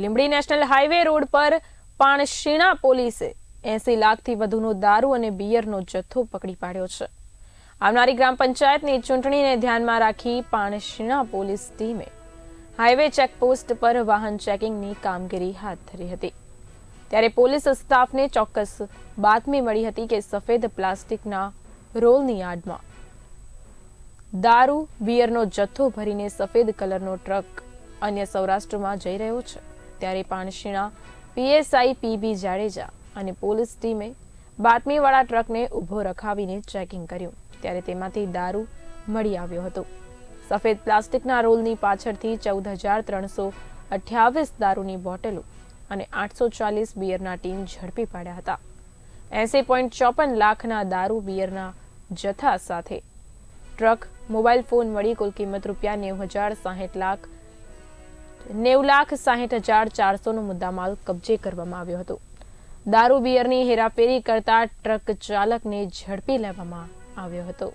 Limbdi national highway road પર પાણશીણા પોલીસે એસી લાખથી વધુનો દારૂ અને બિયરનો જથ્થો પકડી પાડ્યો છે. આવનારી ગ્રામ પંચાયતની ચૂંટણીને ધ્યાનમાં રાખી પાણશીણા પોલીસ ટીમે હાઈવે ચેકપોસ્ટ પર વાહન ચેકિંગની કામગીરી હાથ ધરી હતી. ત્યારે પોલીસ સ્ટાફને ચોક્કસ બાતમી મળી હતી કે સફેદ પ્લાસ્ટિકના રોલની આડમાં દારૂ, બિયરનો જથ્થો ભરીને સફેદ કલરનો ટ્રક અન્ય સૌરાષ્ટ્રમાં જઈ રહ્યો છે. ત્યારે પાણશીણા પીએસઆઈ પીબી જાડેજા અને પોલીસ ટીમે બાતમીવાળા ટ્રકને ઊભો રખાવીને ચેકિંગ કર્યું. ત્યારે તેમાંથી દારૂ મળી આવ્યો હતો. સફેદ પ્લાસ્ટિકના રોલની પાછળથી ચૌદ હજાર ત્રણસો અઠ્યાવીસ દારૂની બોટલો અને આઠસો ચાલીસ બિયરના ટીમ ઝડપી પાડ્યા હતા. એસી પોઈન્ટ ચોપન લાખના દારૂ બિયરના જથ્થા સાથે ટ્રક, મોબાઈલ ફોન મળી કુલ કિંમત રૂપિયા નેવું હજાર સાહીઠ લાખ નેવ લાખ સાહીઠ હજાર ચારસોનો મુદ્દામાલ કબજે કરવામાં આવ્યો હતો. દારૂ, બિયરની હેરાફેરી કરતા ટ્રક ચાલકને ઝડપી લેવામાં આવ્યો હતો.